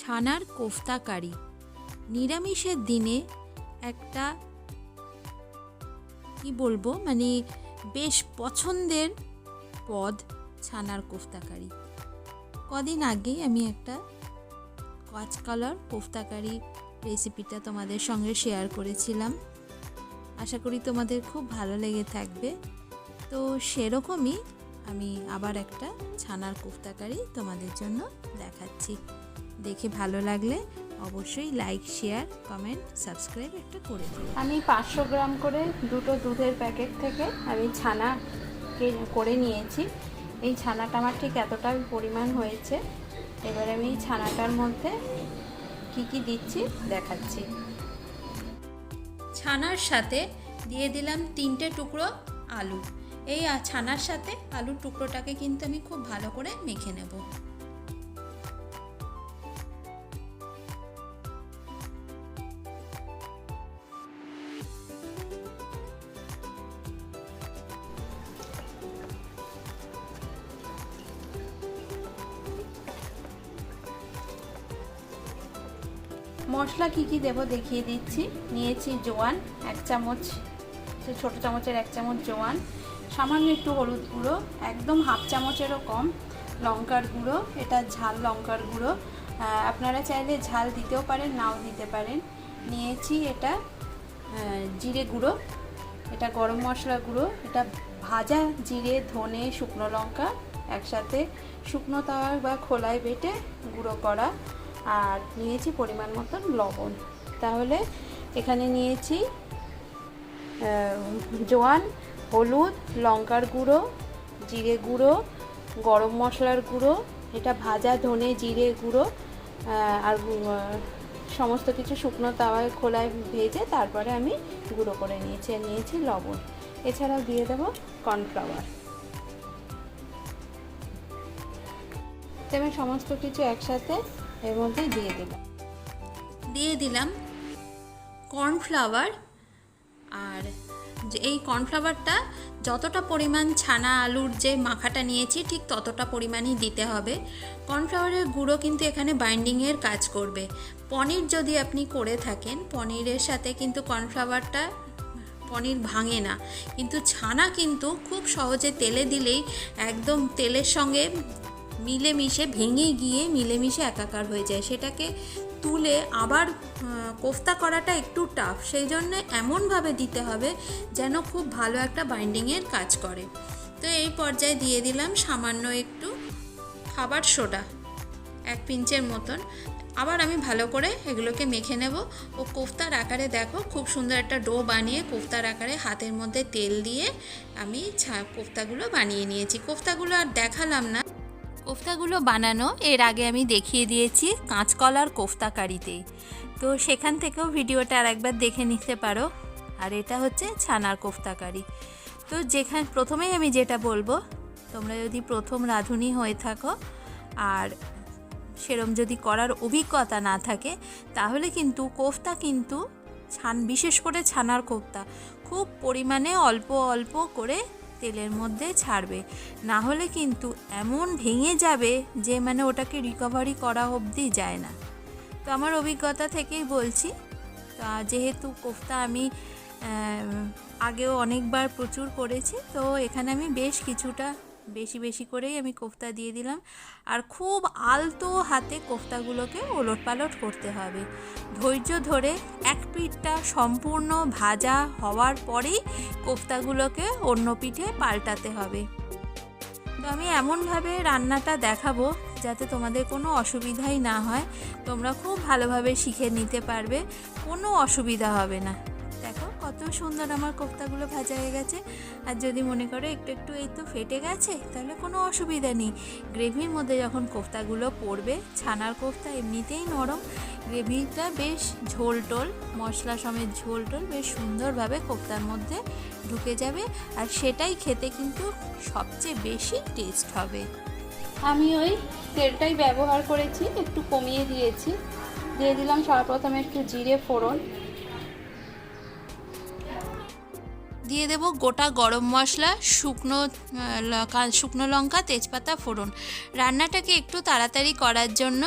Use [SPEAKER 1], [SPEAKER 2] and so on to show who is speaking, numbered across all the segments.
[SPEAKER 1] ছানার কোফতা কারি নিরামিষের দিনে একটা কি বলব? মানে বেশ পছন্দের পদ ছানার কোফতা কারি কদিন আগেই আমি একটা কাঁচ কালার কোফতা কারি রেসিপিটা তোমাদের সঙ্গে শেয়ার করেছিলাম। আশা করি তোমাদের খুব ভালো লেগে থাকবে। তো সেরকমই আমি আবার একটা ছানার কোফতা কারি তোমাদের জন্য দেখাচ্ছি। দেখে ভালো লাগলে অবশ্যই লাইক শেয়ার কমেন্ট সাবস্ক্রাইব একটা করে দিও।
[SPEAKER 2] আমি পাঁচশো গ্রাম করে দুটো দুধের প্যাকেট থেকে আমি ছানা করে নিয়েছি। এই ছানাটা আমার ঠিক এতটা পরিমাণ হয়েছে। এবার আমি এই ছানাটার মধ্যে কি কি দিচ্ছি দেখাচ্ছি।
[SPEAKER 1] ছানার সাথে দিয়ে দিলাম তিনটে টুকরো আলু। এই ছানার সাথে আলুর টুকরোটাকে কিন্তু আমি খুব ভালো করে মেখে নেব।
[SPEAKER 2] মশলা কি কি দেবো দেখিয়ে দিচ্ছি। নিয়েছি জোয়ান, এক চামচ ছোটো চামচের এক চামচ জোয়ান। সামান্য একটু হলুদ গুঁড়ো, একদম হাফ চামচেরও কম লঙ্কার গুঁড়ো, এটা ঝাল লঙ্কার গুঁড়ো। আপনারা চাইলে ঝাল দিতেও পারেন, নাও দিতে পারেন। নিয়েছি এটা জিরে গুঁড়ো, এটা গরম মশলা গুঁড়ো, এটা ভাজা জিরে, ধনে, শুকনো লঙ্কা, একসাথে শুকনো তাওয়া বা খোলায় বেটে গুঁড়ো করা। আর নিয়েছি পরিমাণ মতন লবণ। তাহলে এখানে নিয়েছি জোয়ান, হলুদ, লঙ্কার গুঁড়ো, জিরে গুঁড়ো, গরম মশলার গুঁড়ো, এটা ভাজা ধনে জিরে গুঁড়ো আর সমস্ত কিছু শুকনো তাওয়ায় খোলায় ভেজে তারপরে আমি গুঁড়ো করে নিয়েছি আর নিয়েছি লবণ। এছাড়াও দিয়ে দেবো কর্নফ্লাওয়ার। তো আমি সমস্ত কিছু একসাথে এর মধ্যে দিয়ে দিলাম।
[SPEAKER 1] দিয়ে দিলাম কর্নফ্লাওয়ার। আর যে এই কর্নফ্লাওয়ারটা যতটা পরিমাণ ছানা আলুর যে মাখাটা নিয়েছি, ঠিক ততটা পরিমাণই দিতে হবে। কর্নফ্লাওয়ারের গুঁড়ো কিন্তু এখানে বাইন্ডিংয়ের কাজ করবে। পনির যদি আপনি করে থাকেন, পনিরের সাথে কিন্তু কর্নফ্লাওয়ারটা পনির ভাঙে না। কিন্তু ছানা কিন্তু খুব সহজে তেলে দিলেই একদম তেলের সঙ্গে মিলেমিশে ভেঙে গিয়ে মিলেমিশে একাকার হয়ে যায়। সেটাকে তুলে আবার কোফতা করাটা একটু টাফ সেই জন্য এমনভাবে দিতে হবে যেন খুব ভালো একটা বাইন্ডিংয়ের কাজ করে। তো এই পর্যায়ে দিয়ে দিলাম সামান্য একটু খাবার সোডা, এক পিঞ্চের মতন। আবার আমি ভালো করে এগুলোকে মেখে নেব। ও কোফতার আকারে দেখো, খুব সুন্দর একটা ডো বানিয়ে কোফতার আকারে হাতের মধ্যে তেল দিয়ে আমি ছা- কোফতাগুলো বানিয়ে নিয়েছি। কোফতাগুলো আর দেখালাম না। কোফতাগুলো বানানো এর আগে আমি দেখিয়ে দিয়েছি কাঁচকলার কোফতা কারিতেই তো সেখান থেকেও ভিডিওটা আর একবার দেখে নিতে পারো। আর এটা হচ্ছে ছানার কোফতা কারি তো যেখানে প্রথমেই আমি যেটা বলব, তোমরা যদি প্রথম রাঁধুনি হয়ে থাকো, আর সেরম যদি করার অভিজ্ঞতা না থাকে, তাহলে কিন্তু কোফতা কিন্তু ছান বিশেষ করে ছানার কোফতা, খুব পরিমাণে অল্প অল্প করে তেলের মধ্যে ছাড়বে। না হলে কিন্তু এমন ভেঙে যাবে যে মানে ওটাকে রিকভারি করা অবধি যায় না। তো আমার অভিজ্ঞতা থেকেই বলছি। তা যেহেতু কোফতা আমি আগেও অনেকবার প্রচুর করেছি, তো এখানে আমি বেশ কিছুটা বেশি বেশি করেই আমি কোফতা দিয়ে দিলাম। আর খুব আলতো হাতে কোফতাগুলোকে ওলট পালট করতে হবে। ধৈর্য ধরে এক পিঠটা সম্পূর্ণ ভাজা হওয়ার পরেই কোফতাগুলোকে অন্য পিঠে পাল্টাতে হবে। তো আমি এমনভাবে রান্নাটা দেখাবো যাতে তোমাদের কোনো অসুবিধাই না হয়। তোমরা খুব ভালোভাবে শিখে নিতে পারবে, কোনো অসুবিধা হবে না। কত সুন্দর আমার কোফতাগুলো ভাজা হয়ে গেছে। আর যদি মনে করো একটু একটু এই তো ফেটে গেছে, তাহলে কোনো অসুবিধা নেই। গ্রেভির মধ্যে যখন কোফতাগুলো পড়বে, ছানার কোফতা এমনিতেই নরম। গ্রেভিটা বেশ ঝোল টোল, মশলা সমেত ঝোল টোল বেশ সুন্দরভাবে কোফতার মধ্যে ঢুকে যাবে। আর সেটাই খেতে কিন্তু সবচেয়ে বেশি টেস্ট হবে।
[SPEAKER 2] আমি ওই তেলটাই ব্যবহার করেছি, একটু কমিয়ে দিয়েছি। দিয়ে দিলাম সর্বপ্রথমে একটু জিরে ফোড়ন।
[SPEAKER 1] দিয়ে দেব গোটা গরম মশলা, শুকনো শুকনো লঙ্কা, তেজপাতা, ফোড়ন। রান্নাটাকে একটু তাড়াতাড়ি করার জন্য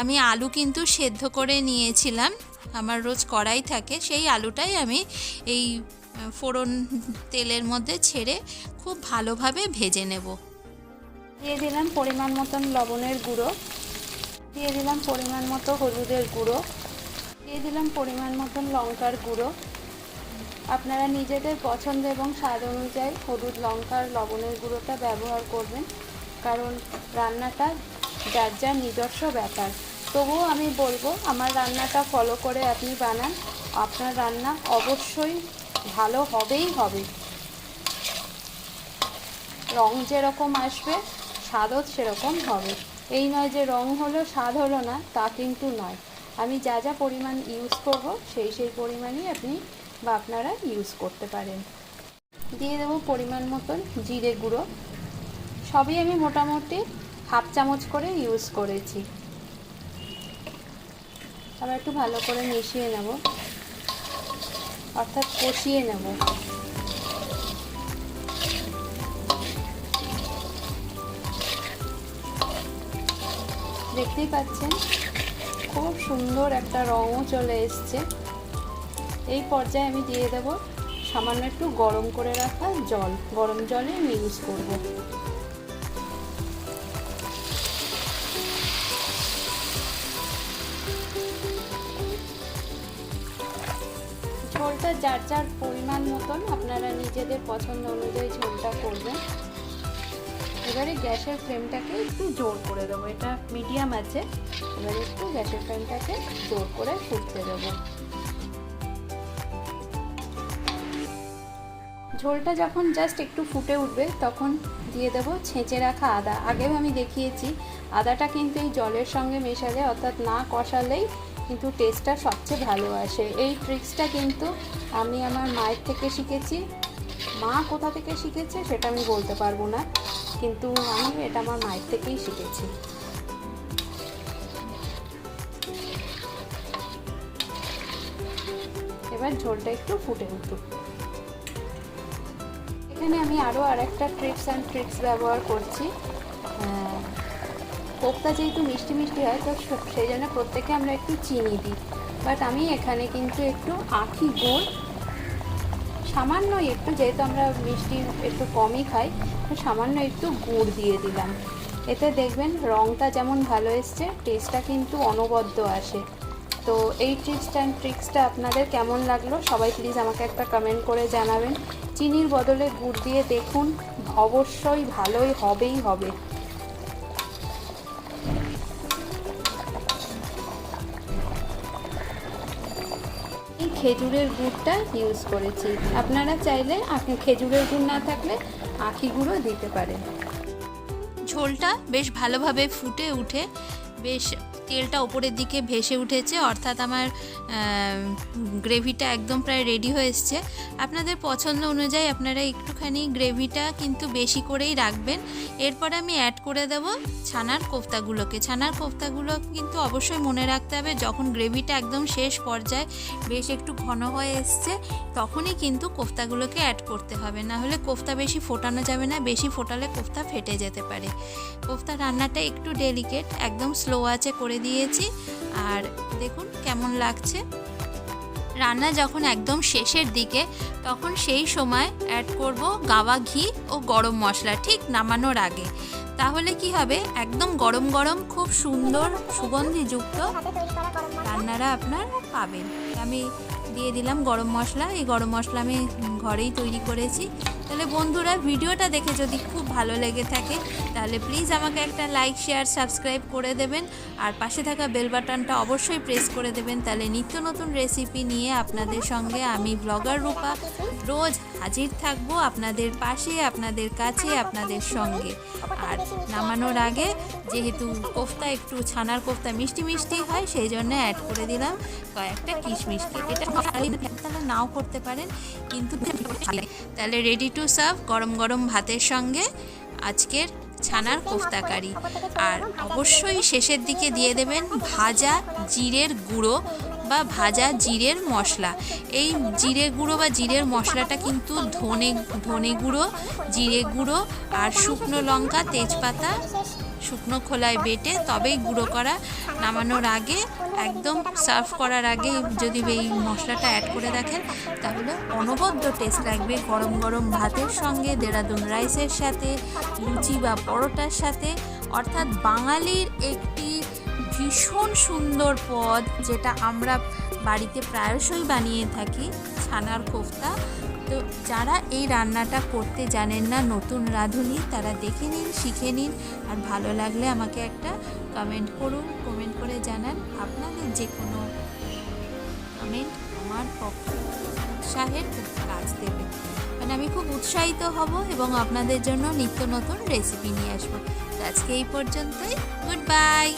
[SPEAKER 1] আমি আলু কিন্তু সেদ্ধ করে নিয়েছিলাম। আমার রোজ কড়াই থাকে, সেই আলুটাই আমি এই ফোড়ন তেলের মধ্যে ছেড়ে খুব ভালোভাবে ভেজে নেব।
[SPEAKER 2] দিয়ে দিলাম পরিমাণ মতন লবণের গুঁড়ো। দিয়ে দিলাম পরিমাণ মতো হলুদের গুঁড়ো। দিয়ে দিলাম পরিমাণ মতন লঙ্কার গুঁড়ো। আপনারা নিজেদের পছন্দ এবং স্বাদ অনুযায়ী হলুদ, লঙ্কার লবণের গুঁড়োটা ব্যবহার করবেন, কারণ রান্নাটা যার যার নিজস্ব ব্যাপার। তবুও আমি বলব, আমার রান্নাটা ফলো করে আপনি বানান। আপনার রান্না অবশ্যই ভালো হবেই হবে। রং যেরকম আসবে, স্বাদও সেরকম হবে। এই নয় যে রং হলো, স্বাদ হলো না, তা কিন্তু নয়। আমি যা যা পরিমাণ ইউজ করব, সেই সেই পরিমাণই আপনি বা আপনারা ইউজ করতে পারেন। দিয়ে দেবো পরিমাণ মতন জিরে গুঁড়ো। সবই আমি মোটামুটি হাফ চামচ করে ইউজ করেছি। আবার একটু ভালো করে মিশিয়ে নেব। অর্থাৎ কষিয়ে নেব। দেখতেই পাচ্ছেন? খুব সুন্দর একটা রঙও চলে এসছে। এই পর্যায়ে আমি দিয়ে দেব সামান্য একটু গরম করে রাখা জল। গরম জলে আমি ইউজ করব। ঝোলটা যার যার পরিমাণ মতন আপনারা নিজেদের পছন্দ অনুযায়ী ঝোলটা করবেন। এবারে গ্যাসের ফ্লেমটাকে একটু জোর করে দেবো। এটা মিডিয়াম আছে। এবারে একটু গ্যাসের ফ্লেমটাকে জোর করে ফুটতে দেবো। ঝোলটা যখন জাস্ট একটু ফুটে উঠবে, তখন দিয়ে দেবো ছেঁচে রাখা আদা। আগেও আমি দেখিয়েছি, আদাটা কিন্তু এই জলের সঙ্গে মেশালে, অর্থাৎ না কষালেই কিন্তু টেস্টটা সবচেয়ে ভালো আসে। এই ট্রিক্সটা কিন্তু আমি আমার মায়ের থেকে শিখেছি। মা কোথা থেকে শিখেছে সেটা আমি বলতে পারব না, কিন্তু আমি এটা আমার মায়ের থেকেই শিখেছি। এবার ঝোলটা একটু ফুটে উঠুক। এখানে আমি আরও আর একটা ট্রিপস অ্যান্ড ট্রিক্স ব্যবহার করছি। কোপ্তা যেহেতু মিষ্টি মিষ্টি হয়, তো সেই জন্য প্রত্যেকে আমরা একটু চিনি দিই। বাট আমি এখানে কিন্তু একটু আখি গুড় সামান্য একটু, যেহেতু আমরা মিষ্টি একটু কমই খাই, তো সামান্য একটু গুড় দিয়ে দিলাম। এতে দেখবেন রঙটা যেমন ভালো এসছে টেস্টটা কিন্তু অনবদ্য আসে। তো এই টিপস অ্যান্ড ট্রিক্সটা আপনাদের কেমন লাগল? সবাই প্লিজ আমাকে একটা কমেন্ট করে জানাবেন। চিনির বদলে গুড় দিয়ে দেখুন, অবশ্যই ভালোই হবেই হবে। খেজুরের গুড়টা ইউজ করেছি। আপনারা চাইলে আপনি খেজুরের গুড় না থাকলে আখি গুঁড়ো দিতে পারেন।
[SPEAKER 1] ঝোলটা বেশ ভালোভাবে ফুটে উঠে, বেশ তেলটা ওপরের দিকে ভেসে উঠেছে, অর্থাৎ আমার গ্রেভিটা একদম প্রায় রেডি হয়ে এসছে। আপনাদের পছন্দ অনুযায়ী আপনারা একটুখানি গ্রেভিটা কিন্তু বেশি করেই রাখবেন। এরপরে আমি অ্যাড করে দেব ছানার কোফতাগুলোকে। ছানার কোফতাগুলো কিন্তু অবশ্যই মনে রাখতে হবে, যখন গ্রেভিটা একদম শেষ পর্যায়ে বেশ একটু ঘন হয়ে এসছে, তখনই কিন্তু কোফতাগুলোকে অ্যাড করতে হবে। না হলে কোফতা বেশি ফোটানো যাবে না, বেশি ফোটালে কোফতা ফেটে যেতে পারে। কোফতা রান্নাটা একটু ডেলিকেট একদম স্লো আছে করে দিয়েছি। আর দেখুন কেমন লাগছে। রান্না যখন একদম শেষের দিকে, তখন সেই সময় অ্যাড করব গাওয়া ঘি ও গরম মশলা, ঠিক নামানোর আগে। তাহলে কি হবে? একদম গরম গরম, খুব সুন্দর সুগন্ধিযুক্ত রান্নারা আপনার পাবেন। আমি দিয়ে দিলাম গরম মশলা। এই গরম মশলা আমি ঘরেই তৈরি করেছি। তাহলে বন্ধুরা ভিডিওটা দেখে যদি খুব ভালো লেগে থাকে, তাহলে প্লিজ আমাকে একটা লাইক শেয়ার সাবস্ক্রাইব করে দেবেন। আর পাশে থাকা বেল বাটনটা অবশ্যই প্রেস করে দেবেন। তাহলে নিত্য নতুন রেসিপি নিয়ে আপনাদের সঙ্গে আমি ব্লগার রূপা। রোজ হাজির থাকব আপনাদের পাশে আপনাদের কাছে আপনাদের সঙ্গে। আর নামানোর আগে যেহেতু কোফতা একটু ছানার কোফতা মিষ্টি মিষ্টি হয় সেই জন্য অ্যাড করে দিলাম কয়েকটা কিশমিশকে এটা তাহলে নাও করতে পারেন কিন্তু তাহলে রেডি টু সার্ভ গরম গরম ভাতের সঙ্গে আজকের ছানার কোফতা কারি। আর অবশ্যই শেষের দিকে দিয়ে দেবেন ভাজা জিরের গুঁড়ো। বা ভাজা জিরের মশলা। এই জিরে গুঁড়ো বা জিরের মশলাটা কিন্তু ধনে ধনে গুঁড়ো, জিরে গুঁড়ো আর শুকনো লঙ্কা, তেজপাতা শুকনো খোলায় বেটে তবেই গুঁড়ো করা। নামানোর আগে, একদম সার্ভ করার আগে যদি এই মশলাটা অ্যাড করে দেখেন তাহলে অনবদ্য টেস্ট লাগবে গরম গরম ভাতের সঙ্গে, দেরাদুন রাইসের সাথে, লুচি বা পরোটার সাথে। অর্থাৎ বাঙালির একটি ভীষণ সুন্দর পদ যেটা আমরা বাড়িতে প্রায়শই বানিয়ে থাকি, ছানার কোফতা। তো যারা এই রান্নাটা করতে জানেন না, নতুন রাঁধুনি, তারা দেখে নিন, শিখে নিন, আর ভালো লাগলে আমাকে একটা কমেন্ট করুন কমেন্ট করে জানান আপনাদের যে কোনো কমেন্ট আমার পক্ষে উৎসাহের কাজ দেবে। মানে আমি খুব উৎসাহিত হব এবং আপনাদের জন্য নিত্য নতুন রেসিপি নিয়ে আসব। আজকে এই পর্যন্তই। Good bye